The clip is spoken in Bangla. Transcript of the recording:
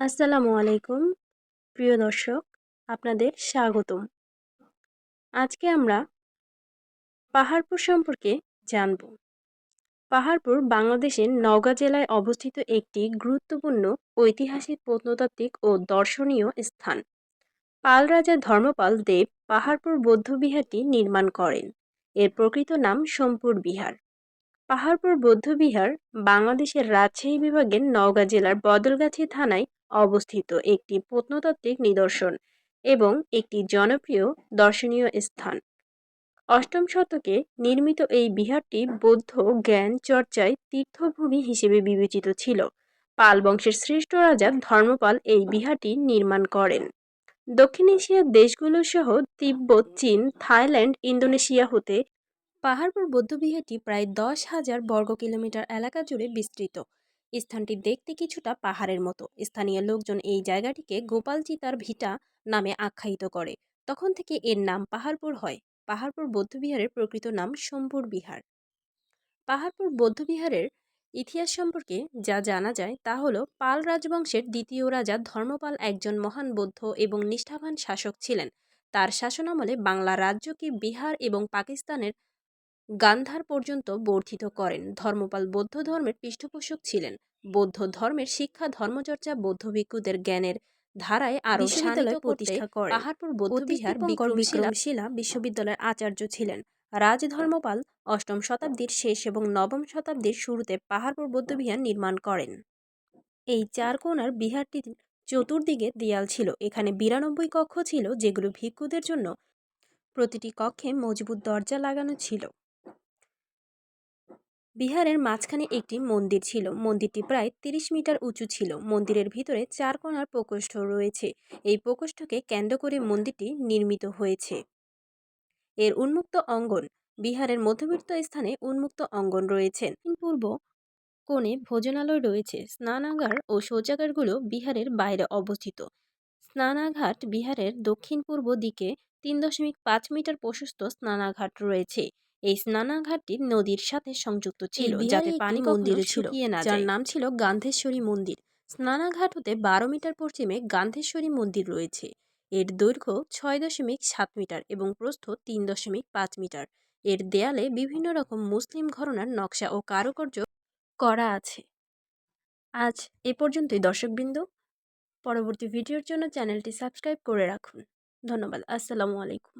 আসসালামু আলাইকুম, প্রিয় দর্শক, আপনাদের স্বাগতম। আজকে আমরা পাহাড়পুর সম্পর্কে জানব। পাহাড়পুর বাংলাদেশের নওগাঁ জেলায় অবস্থিত একটি গুরুত্বপূর্ণ ঐতিহাসিক প্রত্নতাত্ত্বিক ও দর্শনীয় স্থান। পাল রাজা ধর্মপাল দেব পাহাড়পুর বৌদ্ধবিহারটি নির্মাণ করেন। এর প্রকৃত নাম সোমপুর বিহার। পাহাড়পুর বৌদ্ধবিহার বাংলাদেশের রাজশাহী বিভাগের নওগাঁ জেলার বদলগাছি থানায় অবস্থিত একটি প্রত্নতাত্ত্বিক নিদর্শন এবং একটি জনপ্রিয় দর্শনীয় স্থান। অষ্টম শতকে নির্মিত এই বিহারটি বৌদ্ধ জ্ঞান চর্চায় তীর্থভূমি হিসেবে বিবেচিত ছিল। পাল বংশের শ্রেষ্ঠ রাজা ধর্মপাল এই বিহারটি নির্মাণ করেন। দক্ষিণ এশিয়ার দেশগুলো সহ তিব্বত, চীন, থাইল্যান্ড, ইন্দোনেশিয়া হতে পাহাড়পুর বৌদ্ধবিহারটি প্রায় দশ হাজার বর্গ কিলোমিটার এলাকা জুড়ে বিস্তৃত। স্থানটি দেখতে কিছুটা পাহাড়ের মতো। স্থানীয় লোকজন এই জায়গাটিকে গোপাল চিতার ভিটা নামে আখ্যায়িত করে। তখন থেকে এর নাম পাহাড়পুর হয়। পাহাড়পুর বৌদ্ধবিহারের প্রকৃত নাম সোমপুর বিহার। পাহাড়পুর বৌদ্ধবিহারের ইতিহাস সম্পর্কে যা জানা যায় তা হল পাল রাজবংশের দ্বিতীয় রাজা ধর্মপাল একজন মহান বৌদ্ধ এবং নিষ্ঠাবান শাসক ছিলেন। তার শাসনামলে বাংলা রাজ্যকে বিহার এবং পাকিস্তানের গান্ধার পর্যন্ত বর্ধিত করেন। ধর্মপাল বৌদ্ধ ধর্মের পৃষ্ঠপোষক ছিলেন। বৌদ্ধ ধর্মের শিক্ষা ধর্মচর্চা বৌদ্ধ ভিক্ষুদের জ্ঞানের ধারায় আরও বিশ্ববিদ্যালয় প্রতিষ্ঠা করে। পাহাড়পুর বৌদ্ধবিহার বিক্রমশিলা বিশ্ববিদ্যালয়ের আচার্য ছিলেন। রাজ ধর্মপাল অষ্টম শতাব্দীর শেষ এবং নবম শতাব্দীর শুরুতে পাহাড়পুর বৌদ্ধবিহার নির্মাণ করেন। এই চার কোণার বিহারটির চতুর্দিকে দেয়াল ছিল। এখানে বিরানব্বই কক্ষ ছিল যেগুলো ভিক্ষুদের জন্য প্রতিটি কক্ষে মজবুত দরজা লাগানো ছিল। বিহারের মাঝখানে একটি মন্দির ছিল। মন্দিরটি প্রায় তিরিশ মিটার উঁচু ছিল। মন্দিরের ভিতরে চার কোণার প্রকোষ্ঠ রয়েছে। এই প্রকোষ্ঠকে কেন্দ্র করে মন্দিরটি নির্মিত হয়েছে। এর উন্মুক্ত অঙ্গন বিহারের মধ্যবিত্ত স্থানে উন্মুক্ত অঙ্গন রয়েছে। পূর্ব কোণে ভোজনালয় রয়েছে। স্নানাগার ও শৌচাগারগুলো বিহারের বাইরে অবস্থিত। স্নানাঘাট বিহারের দক্ষিণ পূর্ব দিকে তিন দশমিক পাঁচ মিটার প্রশস্ত স্নানাঘাট রয়েছে। এই স্নানাঘাটটি নদীর সাথে সংযুক্ত ছিল যাতে পানি মন্দিরে ছিল যার নাম ছিল গান্ধেশ্বরী মন্দির। স্নানাঘাট হতে বারো মিটার পশ্চিমে গান্ধেশ্বরী মন্দির রয়েছে। এর দৈর্ঘ্য ছয় দশমিক সাত মিটার এবং প্রস্থ তিন দশমিক পাঁচ মিটার। এর দেয়ালে বিভিন্ন রকম মুসলিম ঘরনার নকশা ও কারুকার্য করা আছে। আজ এ পর্যন্তই দর্শকবৃন্দ। পরবর্তী ভিডিওর জন্য চ্যানেলটি সাবস্ক্রাইব করে রাখুন। ধন্যবাদ। আসসালামু আলাইকুম।